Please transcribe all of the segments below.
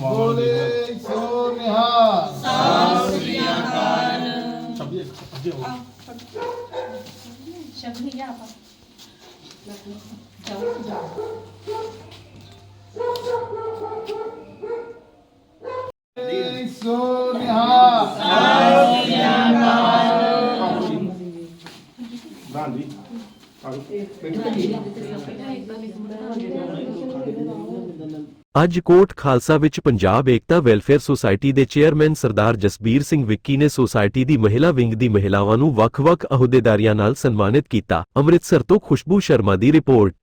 ਬੋਲੇ ਸੋ ਨਿਹਾਲ? ਛੱਬੀ ਅੱਗੇ ਹੋ ਸ਼ਬਦ ਹੀ ਆਪਾਂ ਬੋਲੇ ਸੋ ਨਿਹਾਲ? ਰਾਂ ਜੀ ਅੱਜ ਕੋਟ ਖਾਲਸਾ ਵਿੱਚ ਪੰਜਾਬ ਏਕਤਾ ਵੈਲਫੇਅਰ ਸੁਸਾਇਟੀ ਦੇ ਚੇਅਰਮੈਨ ਸਰਦਾਰ ਜਸਬੀਰ ਸਿੰਘ ਵਿੱਕੀ ਨੇ ਸੁਸਾਇਟੀ ਦੀ ਮਹਿਲਾ ਵਿੰਗ ਦੀ ਮਹਿਲਾਵਾਂ ਨੂੰ ਵੱਖ-ਵੱਖ ਅਹੁਦੇਦਾਰੀਆਂ ਨਾਲ ਸਨਮਾਨਿਤ ਕੀਤਾ। ਅੰਮ੍ਰਿਤਸਰ ਤੋਂ ਖੁਸ਼ਬੂ ਸ਼ਰਮਾ ਦੀ ਰਿਪੋਰਟ।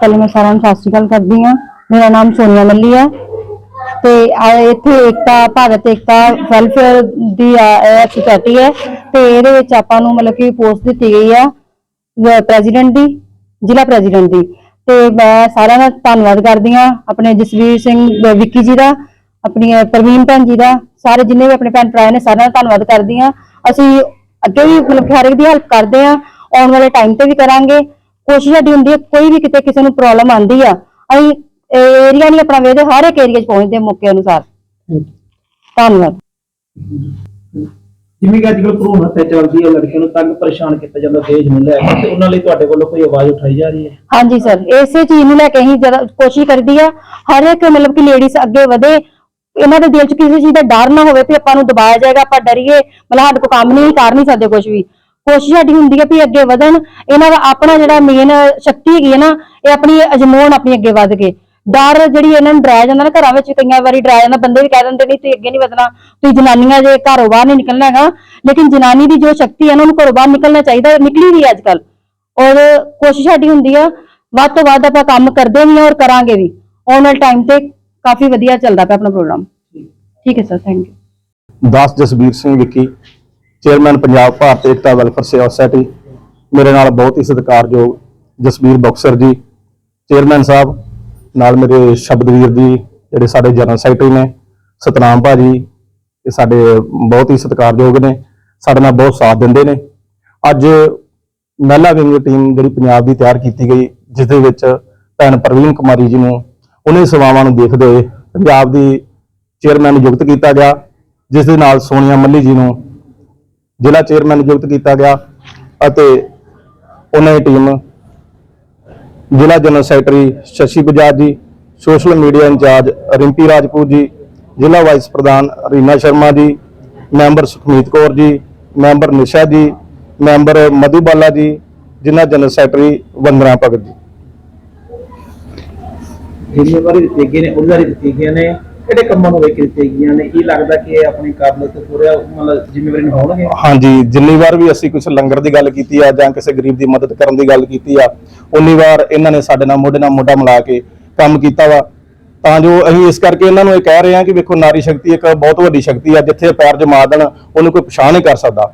ਪਹਿਲੇ ਮੈਂ ਸਾਰਿਆਂ ਨੂੰ ਸਤਿ ਸ਼੍ਰੀ ਅਕਾਲ ਕਰਦੀ ਹਾਂ। ਮੇਰਾ ਨਾਮ ਸੋਨੀਆ ਮੱਲੀ ਹੈ ਤੇ ਇੱਥੇ ਏਕਤਾ, ਭਾਰਤ ਏਕਤਾ ਵੈਲਫੇਅਰ ਦੀ ਸੁਸਾਇਟੀ ਹੈ। ਤੇ ਇਹਦੇ ਵਿੱਚ ਆਪਾਂ ਨੂੰ ਮਤਲਬ ਕਿ ਪੋਸਟ ਦਿੱਤੀ ਗਈ ਆ। ਪ੍ਰੈਜ਼ੀਡੈਂਟ ਦੀ ਜ਼ਿਲ੍ਹਾ ਪ੍ਰੈਜ਼ੀਡੈਂਟ ਦੀ। ਤੇ ਮੈਂ ਸਾਰਿਆਂ ਦਾ ਧੰਨਵਾਦ ਕਰਦੀ ਹਾਂ ਆਪਣੇ ਜਸਵੀਰ ਸਿੰਘ ਵਿੱਕੀ ਜੀ ਦਾ ਆਪਣੀ ਪ੍ਰਵੀਨ ਭੈਣ ਜੀ ਦਾ ਸਾਰੇ ਜਿੰਨੇ ਵੀ ਆਪਣੇ ਭੈਣ ਭਰਾ ਨੇ ਸਾਰਿਆਂ ਦਾ ਧੰਨਵਾਦ ਕਰਦੀ ਹਾਂ। ਅਸੀਂ ਅੱਗੇ ਵੀ ਮਤਲਬ ਹਰ ਇੱਕ ਦੀ ਹੈਲਪ ਕਰਦੇ ਹਾਂ ਆਉਣ ਵਾਲੇ ਟਾਈਮ ਤੇ ਵੀ ਕਰਾਂਗੇ। ਕੋਸ਼ਿਸ਼ ਸਾਡੀ ਹੁੰਦੀ ਹੈ ਕੋਈ ਵੀ ਕਿਤੇ ਕਿਸੇ ਨੂੰ ਪ੍ਰੋਬਲਮ ਆਂਦੀ ਆ ਅਸੀਂ ਏਰੀਆ ਨਹੀਂ ਆਪਣਾ ਵੇਖਦੇ ਹਰ ਇੱਕ ਏਰੀਆ 'ਚ ਪਹੁੰਚਦੇ ਮੌਕੇ ਅਨੁਸਾਰ। ਧੰਨਵਾਦ। ਜਿਵੇਂ ਕਿ ਅੱਜ ਭਰੂਣ ਹੱਤਿਆ ਚੱਲਦੀ ਹੈ, ਲੜਕੀਆਂ ਨੂੰ ਤੰਗ ਪਰੇਸ਼ਾਨ ਕੀਤਾ ਜਾਂਦਾ ਦਹੇਜ ਨੂੰ ਲੈ ਕੇ ਤੇ ਉਹਨਾਂ ਲਈ ਤੁਹਾਡੇ ਵੱਲੋਂ ਕੋਈ ਆਵਾਜ਼ ਉਠਾਈ ਜਾ ਰਹੀ ਹੈ? ਹਾਂਜੀ ਸਰ, ਇਸੇ ਚੀਜ਼ ਨੂੰ ਲੈ ਕੇ ਅਸੀਂ ਜ਼ਿਆਦਾ ਕੋਸ਼ਿਸ਼ ਕਰਦੀ ਆ, ਹਰ ਇੱਕ ਮਤਲਬ ਕਿ ਲੇਡੀਜ਼ ਅੱਗੇ ਵਧੇ, ਇਹਨਾਂ ਦੇ ਦਿਲ 'ਚ ਕਿਸੇ ਚੀਜ਼ ਦਾ ਡਰ ਨਾ ਹੋਵੇ ਵੀ ਆਪਾਂ ਨੂੰ ਦਬਾਇਆ ਜਾਏਗਾ, ਆਪਾਂ ਡਰੀਏ, ਮਤਲਬ ਸਾਡੇ ਕੋਲ ਕੰਮ ਨਹੀਂ ਕਰ ਨਹੀਂ ਸਕਦੇ ਕੁਝ ਵੀ। ਕੋਸ਼ਿਸ਼ ਸਾਡੀ ਹੁੰਦੀ ਹੈ ਵੀ ਅੱਗੇ ਵਧਣ, ਇਹਨਾਂ ਦਾ ਆਪਣਾ ਜਿਹੜਾ ਮੇਨ ਸ਼ਕਤੀ ਹੈਗੀ ਹੈ ਨਾ, ਇਹ ਆਪਣੀ ਅਜਮੋਨ ਆਪਣੀ ਅੱਗੇ ਵਧ ਕੇ। ਡਰ ਜਿਹੜੀ ਇਹਨਾਂ ਨੂੰ ਡਰਾਇਆ ਜਾਂਦਾ ਨਾ ਘਰਾਂ ਵਿੱਚ ਕਈਆਂ ਵਾਰੀ ਡਰਾਇਆ ਜਾਂਦਾ, ਬੰਦੇ ਵੀ ਕਹਿ ਦਿੰਦੇ ਨਹੀਂ ਤੁਸੀਂ ਅੱਗੇ ਨਹੀਂ ਵਧਣਾ, ਤੁਸੀਂ ਜਨਾਨੀਆਂ ਜੇ ਘਰੋਂ ਬਾਹਰ ਨਹੀਂ ਨਿਕਲਣਾ ਹੈਗਾ। ਲੇਕਿਨ ਜਨਾਨੀ ਦੀ ਜੋ ਸ਼ਕਤੀ ਹੈ ਨਾ, ਉਹਨੂੰ ਘਰੋਂ ਬਾਹਰ ਨਿਕਲਣਾ ਚਾਹੀਦਾ ਨਿਕਲੀ ਵੀ ਅੱਜ ਕੱਲ ਔਰ ਕੋਸ਼ਿਸ਼ ਸਾਡੀ ਹੁੰਦੀ ਆ, ਵੱਧ ਤੋਂ ਵੱਧ ਆਪਾਂ ਕੰਮ ਕਰਦੇ ਵੀ ਆ ਔਰ ਕਰਾਂਗੇ ਵੀ। ਆਉਣ ਵਾਲੇ ਟਾਈਮ ਤੇ ਕਾਫੀ ਵਧੀਆ ਚੱਲਦਾ ਪਿਆ ਆਪਣਾ ਪ੍ਰੋਗਰਾਮ ਠੀਕ ਹੈ sir thank you Das Jasbir Singh Vicky chairman Punjab Bharat Ekta welfare Seva society ਮੇਰੇ ਨਾਲ ਬਹੁਤ ਹੀ ਸਤਿਕਾਰਯੋਗ ਜਸਬੀਰ ਬਕਸਰ ਜੀ ਚੇਅਰਮੈਨ ਸਾਹਿਬ ਨਾਲ ਮੇਰੇ ਸ਼ਬਦਵੀਰ ਜੀ, ਜਿਹੜੇ ਸਾਡੇ ਜਨਰਲ ਸੈਕਟਰੀ ਨੇ, ਸਤਨਾਮ ਭਾਜੀ, ਇਹ ਸਾਡੇ ਬਹੁਤ ਹੀ ਸਤਿਕਾਰਯੋਗ ਨੇ, ਸਾਡੇ ਨਾਲ ਬਹੁਤ ਸਾਥ ਦਿੰਦੇ ਨੇ। ਅੱਜ ਮਹਿਲਾ ਵਿੰਗ ਟੀਮ ਜਿਹੜੀ ਪੰਜਾਬ ਦੀ ਤਿਆਰ ਕੀਤੀ ਗਈ ਜਿਸ ਦੇ ਵਿੱਚ ਭੈਣ ਪ੍ਰਵੀਨ ਕੁਮਾਰੀ ਜੀ ਨੂੰ ਉਹਨੇ ਸੇਵਾਵਾਂ ਨੂੰ ਦੇਖਦੇ ਹੋਏ ਪੰਜਾਬ ਦੀ ਚੇਅਰਮੈਨ ਨਿਯੁਕਤ ਕੀਤਾ ਗਿਆ ਜਿਸ ਦੇ ਨਾਲ ਸੋਨੀਆ ਮੱਲੀ ਜੀ ਨੂੰ ਜ਼ਿਲ੍ਹਾ ਚੇਅਰਮੈਨ ਨਿਯੁਕਤ ਕੀਤਾ ਗਿਆ ਅਤੇ ਉਹਨਾਂ ਦੀ ਟੀਮ ਜ਼ਿਲ੍ਹਾ general secretary Shashi Bajaj ji, social media incharge Rimpi Rajput ji, ਜ਼ਿਲ੍ਹਾ ਵਾਈਸ ਪ੍ਰਧਾਨ ਰੀਨਾ ਸ਼ਰਮਾ ਜੀ, ਮੈਂਬਰ ਸੁਖਮੀਤ ਕੌਰ ਜੀ, ਮੈਂਬਰ ਨਿਸ਼ਾ ਜੀ, ਮੈਂਬਰ ਮਧੂ ਬਾਲਾ ਜੀ ਜ਼ਿਲ੍ਹਾ ਜਨਰਲ ਸੈਕਟਰੀ ਵੰਦਨਾ ਭਗਤ ਜੀ। ਜ਼ਿੰਮੇਵਾਰੀ ਦਿੱਤੀ ਗਈ ਨੇ ਉਹਦਾਰੀ ਦਿੱਤੀ ਗਈਆਂ ਨੇ। ਕਿਹੜੇ ਕੰਮਾਂ ਨੂੰ ਵੇਖ ਕੇ ਗਈਆਂ ਨੇ? ਕੀ ਲੱਗਦਾ ਕਿ ਇਹ ਆਪਣੀ ਕਾਬਲੀਅਤ ਪੂਰਾ ਮਤਲਬ ਜ਼ਿੰਮੇਵਾਰੀ ਨਿਭਾਉਣਗੇ? ਹਾਂਜੀ, ਜਿੰਨੀ ਵਾਰ ਵੀ ਅਸੀਂ ਕੁਝ ਲੰਗਰ ਦੀ ਗੱਲ ਕੀਤੀ ਆ ਜਾਂ ਕਿਸੇ ਗਰੀਬ ਦੀ ਮਦਦ ਕਰਨ ਦੀ ਗੱਲ ਕੀਤੀ ਆ, ਉਨੀ ਵਾਰ ਇਹਨਾਂ ਨੇ ਸਾਡੇ ਨਾਲ ਮੋਢੇ ਨਾਲ ਮੋਢਾ ਮਿਲਾ ਕੇ ਕੰਮ ਕੀਤਾ ਵਾ। ਤਾਂ ਜੋ ਅਸੀਂ ਇਸ ਕਰਕੇ ਇਹਨਾਂ ਨੂੰ ਇਹ ਕਹਿ ਰਹੇ ਹਾਂ ਕਿ ਵੇਖੋ, ਨਾਰੀ ਸ਼ਕਤੀ ਇੱਕ ਬਹੁਤ ਵੱਡੀ ਸ਼ਕਤੀ ਆ, ਜਿੱਥੇ ਪੈਰ ਜਮਾ ਦੇਣ ਉਹਨੂੰ ਕੋਈ ਪਛਾਣ ਨਹੀਂ ਕਰ ਸਕਦਾ।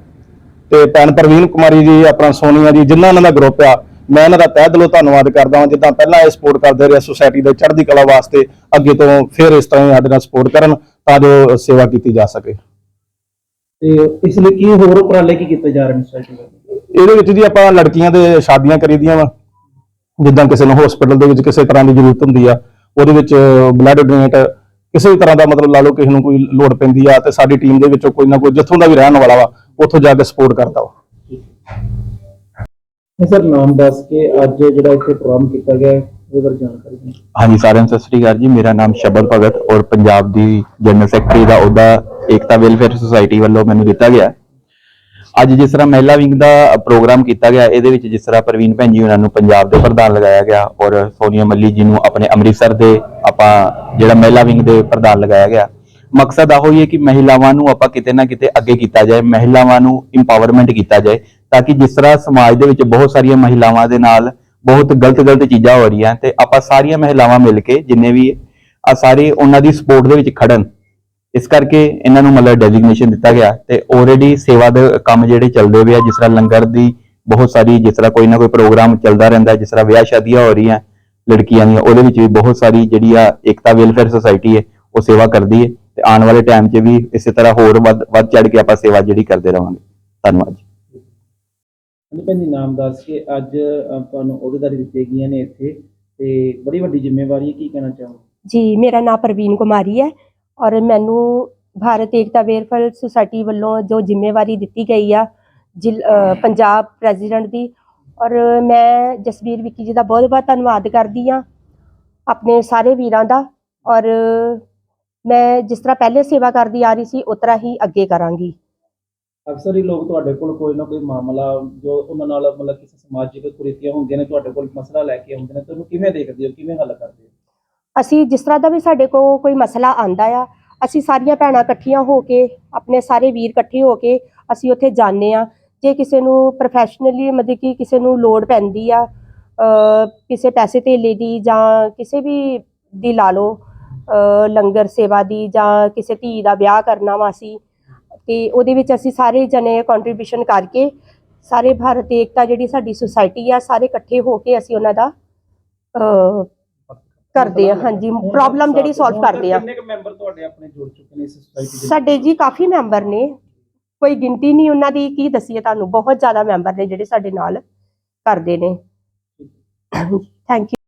ਤੇ ਭੈਣ ਪ੍ਰਵੀਨ ਕੁਮਾਰੀ ਜੀ, ਆਪਣਾ ਸੋਨੀਆ ਜੀ, ਜਿਨ੍ਹਾਂ ਇਹਨਾਂ ਦਾ ਗਰੁੱਪ ਆ ਮੈਂ ਇਹਨਾਂ ਦਾ ਤਹਿ ਦਿਲੋਂ ਧੰਨਵਾਦ ਕਰਦਾ ਹਾਂ ਜਿੱਦਾਂ ਪਹਿਲਾਂ ਇਹ ਸਪੋਰਟ ਕਰਦੇ ਰਹੇ ਸੁਸਾਇਟੀ ਦੇ ਚੜ੍ਹਦੀ ਕਲਾ ਵਾਸਤੇ ਅੱਗੇ ਤੋਂ ਫਿਰ ਇਸ ਤਰ੍ਹਾਂ ਹੀ ਸਾਡੇ ਨਾਲ ਸਪੋਰਟ ਕਰਨ ਤਾਂ ਜੋ ਸੇਵਾ ਕੀਤੀ ਜਾ ਸਕੇ। ਤੇ ਇਸ ਲਈ ਕੀ ਹੋਰ ਉਪਰਾਲੇ ਕੀ ਕੀਤੇ ਜਾ ਰਹੇ ਨੇ ਸੋਸਾਇਟੀ ਵੱਲੋਂ? ਇਹਦੇ ਵਿੱਚ ਜੀ ਆਪਾਂ ਲੜਕੀਆਂ ਦੇ ਸ਼ਾਦੀਆਂ ਕਰੀਦੀਆਂ ਵਾ ਜਿੱਦਾਂ ਕਿਸੇ ਨੂੰ ਹਸਪੀਟਲ ਦੇ ਵਿੱਚ ਕਿਸੇ ਤਰ੍ਹਾਂ ਦੀ ਜ਼ਰੂਰਤ ਹੁੰਦੀ ਆ ਉਹਦੇ ਵਿੱਚ ਬਲੱਡ ਡੋਨੇਟ ਕਿਸੇ ਵੀ ਤਰ੍ਹਾਂ ਦਾ ਮਤਲਬ ਲਾ ਲਓ ਕਿਸੇ ਨੂੰ ਕੋਈ ਲੋੜ ਪੈਂਦੀ ਆ ਤੇ ਸਾਡੀ ਟੀਮ ਦੇ ਵਿੱਚੋਂ ਕੋਈ ਨਾ ਕੋਈ ਜਿੱਥੋਂ ਦਾ ਵੀ ਰਹਿਣ ਵਾਲਾ ਵਾ ਉੱਥੋਂ ਜਾ ਕੇ ਸਪੋਰਟ ਕਰਦਾ ਵਾ। ਸਰ, ਨਾਮ ਦੱਸ ਕੇ ਅੱਜ ਜਿਹੜਾ ਇੱਥੇ ਪ੍ਰੋਗਰਾਮ ਕੀਤਾ ਗਿਆ ਉਹਦੇ ਬਾਰੇ ਜਾਣਕਾਰੀ ਦਿਓ। ਹਾਂਜੀ, ਸਾਰਿਆਂ ਨੂੰ ਸਤਿ ਸ੍ਰੀ ਅਕਾਲ ਜੀ। ਮੇਰਾ ਨਾਮ ਸ਼ਬਦ ਭਗਤ ਔਰ ਪੰਜਾਬ ਦੀ ਜਨਰਲ ਸੈਕਟਰੀ ਦਾ ਅਹੁਦਾ ਏਕਤਾ ਵੈਲਫੇਅਰ ਸੁਸਾਇਟੀ ਵੱਲੋਂ ਮੈਨੂੰ ਦਿੱਤਾ ਗਿਆ ਅੱਜ ਜਿਸ ਤਰ੍ਹਾਂ ਮਹਿਲਾ ਵਿੰਗ ਦਾ ਪ੍ਰੋਗਰਾਮ ਕੀਤਾ ਗਿਆ, ਇਹਦੇ ਵਿੱਚ ਜਿਸ ਤਰ੍ਹਾਂ ਪ੍ਰਵੀਨ ਭੈਣ ਜੀ ਉਹਨਾਂ ਨੂੰ ਪੰਜਾਬ ਦੇ ਪ੍ਰਧਾਨ ਲਗਾਇਆ ਗਿਆ ਔਰ ਸੋਨੀਆ ਮੱਲੀ ਜੀ ਨੂੰ ਆਪਣੇ ਅੰਮ੍ਰਿਤਸਰ ਦੇ ਆਪਾਂ ਜਿਹੜਾ ਮਹਿਲਾ ਵਿੰਗ ਦੇ ਪ੍ਰਧਾਨ ਲਗਾਇਆ ਗਿਆ। ਮਕਸਦ ਆਹੋ ਹੀ ਹੈ ਕਿ ਮਹਿਲਾਵਾਂ ਨੂੰ ਆਪਾਂ ਕਿਤੇ ਨਾ ਕਿਤੇ ਅੱਗੇ ਕੀਤਾ ਜਾਏ, ਮਹਿਲਾਵਾਂ ਨੂੰ ਇੰਪਾਵਰਮੈਂਟ ਕੀਤਾ ਜਾਏ। ਤਾਂ ਕਿ ਜਿਸ ਤਰ੍ਹਾਂ ਸਮਾਜ ਦੇ ਵਿੱਚ ਬਹੁਤ ਸਾਰੀਆਂ ਮਹਿਲਾਵਾਂ ਦੇ ਨਾਲ ਬਹੁਤ ਗਲਤ ਗਲਤ ਚੀਜ਼ਾਂ ਹੋ ਰਹੀਆਂ ਤੇ ਆਪਾਂ ਸਾਰੀਆਂ ਮਹਿਲਾਵਾਂ ਮਿਲ ਕੇ ਜਿੰਨੇ ਵੀ ਆ ਸਾਰੇ ਉਹਨਾਂ ਦੀ ਸਪੋਰਟ ਦੇ ਵਿੱਚ ਖੜਨ। ਇਸ ਕਰਕੇ ਇਹਨਾਂ ਨੂੰ ਮਤਲਬ ਡੈਜ਼ਿਗਨੇਸ਼ਨ ਦਿੱਤਾ ਗਿਆ ਤੇ ਆਲਰੇਡੀ ਸੇਵਾ ਦੇ ਕੰਮ ਜਿਹੜੇ ਚੱਲਦੇ ਪਏ ਆ, ਜਿਸ ਤਰ੍ਹਾਂ ਲੰਗਰ ਦੀ ਬਹੁਤ ਸਾਰੀ, ਜਿਸ ਤਰ੍ਹਾਂ ਕੋਈ ਨਾ ਕੋਈ ਪ੍ਰੋਗਰਾਮ ਚੱਲਦਾ ਰਹਿੰਦਾ, ਜਿਸ ਤਰ੍ਹਾਂ ਵਿਆਹ ਸ਼ਾਦੀਆਂ ਹੋ ਰਹੀਆਂ ਲੜਕੀਆਂ ਦੀਆਂ, ਉਹਦੇ ਵਿੱਚ ਵੀ ਬਹੁਤ ਸਾਰੀ ਜਿਹੜੀ ਆ ਏਕਤਾ ਵੈਲਫੇਅਰ ਸੁਸਾਇਟੀ ਹੈ, ਉਹ ਸੇਵਾ ਕਰਦੀ ਹੈ ਤੇ ਆਉਣ ਵਾਲੇ ਟਾਈਮ 'ਚ ਵੀ ਇਸੇ ਤਰ੍ਹਾਂ ਹੋਰ ਵੱਧ ਵੱਧ ਚੜ ਕੇ ਆਪਾਂ ਸੇਵਾ ਜਿਹੜੀ ਕਰਦੇ ਰਵਾਂਗੇ। ਧੰਨਵਾਦ ਜੀ। ਹਾਂਜੀ ਭੈਣ ਜੀ, ਨਾਮ ਦੱਸ ਅੱਜ ਆਪਾਂ ਨੂੰ ਅਹੁਦੇਦਾਰੀ ਦਿੱਤੀ ਗਈਆਂ ਨੇ ਇੱਥੇ ਤੇ ਬੜੀ ਵੱਡੀ ਜ਼ਿੰਮੇਵਾਰੀ ਹੈ, ਕੀ ਕਹਿਣਾ ਚਾਹੋ ਜੀ, ਮੇਰਾ ਨਾਮ ਪ੍ਰਵੀਨ ਕੁਮਾਰੀ ਹੈ ਔਰ ਮੈਨੂੰ ਭਾਰਤ ਏਕਤਾ ਵੇਰਫੇਅਰ ਸੁਸਾਇਟੀ ਵੱਲੋਂ ਜੋ ਜ਼ਿੰਮੇਵਾਰੀ ਦਿੱਤੀ ਗਈ ਆ, ਜ਼ਿਲ- ਪੰਜਾਬ ਪ੍ਰੈਜ਼ੀਡੈਂਟ ਦੀ ਔਰ ਮੈਂ ਜਸਵੀਰ ਵਿੱਕੀ ਜੀ ਦਾ ਬਹੁਤ ਬਹੁਤ ਧੰਨਵਾਦ ਕਰਦੀ ਆ ਆਪਣੇ ਸਾਰੇ ਵੀਰਾਂ ਦਾ ਔਰ ਮੈਂ ਜਿਸ ਤਰ੍ਹਾਂ ਪਹਿਲੇ ਸੇਵਾ ਕਰਦੀ ਆ ਰਹੀ ਸੀ, ਉਸ ਤਰ੍ਹਾਂ ਹੀ ਅੱਗੇ ਕਰਾਂਗੀ। ਅਕਸਰ ਹੀ ਲੋਕ ਤੁਹਾਡੇ ਕੋਲ ਕੋਈ ਨਾ ਕੋਈ ਮਾਮਲਾ ਜੋ ਉਹਨਾਂ ਨਾਲ ਮਤਲਬ ਕਿਸੇ ਸਮਾਜਿਕ ਕੁਰੀਤੀਆਂ ਹੁੰਦੀਆਂ ਨੇ, ਤੁਹਾਡੇ ਕੋਲ ਮਸਲਾ ਲੈ ਕੇ ਆਉਂਦੇ ਨੇ ਤੇ ਕਿਵੇਂ ਦੇਖਦੇ ਹੋ? ਕਿਵੇਂ ਹੱਲ ਕਰਦੇ ਹੋ? ਅਸੀਂ ਜਿਸ ਤਰ੍ਹਾਂ ਦਾ ਵੀ ਸਾਡੇ ਕੋਲ ਕੋਈ ਮਸਲਾ ਆਂਦਾ ਆ, ਅਸੀਂ ਸਾਰੀਆਂ ਭੈਣਾਂ ਇਕੱਠੀਆਂ ਹੋ ਕੇ, ਆਪਣੇ ਸਾਰੇ ਵੀਰ ਇਕੱਠੇ ਹੋ ਕੇ ਅਸੀਂ ਉੱਥੇ ਜਾਂਦੇ ਆ ਜੇ ਕਿਸੇ ਨੂੰ ਪ੍ਰੋਫੈਸ਼ਨਲੀ ਮਤਲਬ ਕਿ ਕਿਸੇ ਨੂੰ ਲੋੜ ਪੈਂਦੀ ਆ ਕਿਸੇ ਪੈਸੇ ਧੇਲੇ ਦੀ ਜਾਂ ਕਿਸੇ ਵੀ ਦੀ ਲਾ ਲਓ ਲੰਗਰ ਸੇਵਾ ਦੀ ਜਾਂ ਕਿਸੇ ਧੀ ਦਾ ਵਿਆਹ ਕਰਨਾ ਵਾ ਅਸੀਂ ਤੇ ਉਹਦੇ ਵਿੱਚ ਅਸੀਂ ਸਾਰੇ ਜਣੇ ਕੰਟਰੀਬਿਊਸ਼ਨ ਕਰਕੇ ਸਾਰੇ ਭਾਰਤ ਏਕਤਾ ਜਿਹੜੀ ਸਾਡੀ ਸੁਸਾਇਟੀ ਆ ਸਾਰੇ ਇਕੱਠੇ ਹੋ ਕੇ ਅਸੀਂ ਉਹਨਾਂ ਦਾ ਕਰਦੇ ਆ ਹਾਂਜੀ ਪ੍ਰੋਬਲਮ ਜਿਹੜੀ ਸੋਲਵ ਕਰਦੇ ਆ। ਕਿੰਨੇ ਕੁ ਮੈਂਬਰ ਤੁਹਾਡੇ ਆਪਣੇ ਜੁੜ ਚੁੱਕੇ ਨੇ ਇਸ ਸੁਸਾਇਟੀ ਦੇ ਸਾਡੇ ਜੀ ਕਾਫੀ ਮੈਂਬਰ ਨੇ। ਕੋਈ ਗਿਣਤੀ ਨਹੀਂ ਉਹਨਾਂ ਦੀ ਕੀ ਦਸੀਏ ਤੁਹਾਨੂੰ? ਬਹੁਤ ਜ਼ਿਆਦਾ ਮੈਂਬਰ ਨੇ ਜਿਹੜੇ ਸਾਡੇ ਨਾਲ ਕਰਦੇ ਨੇ। Thank you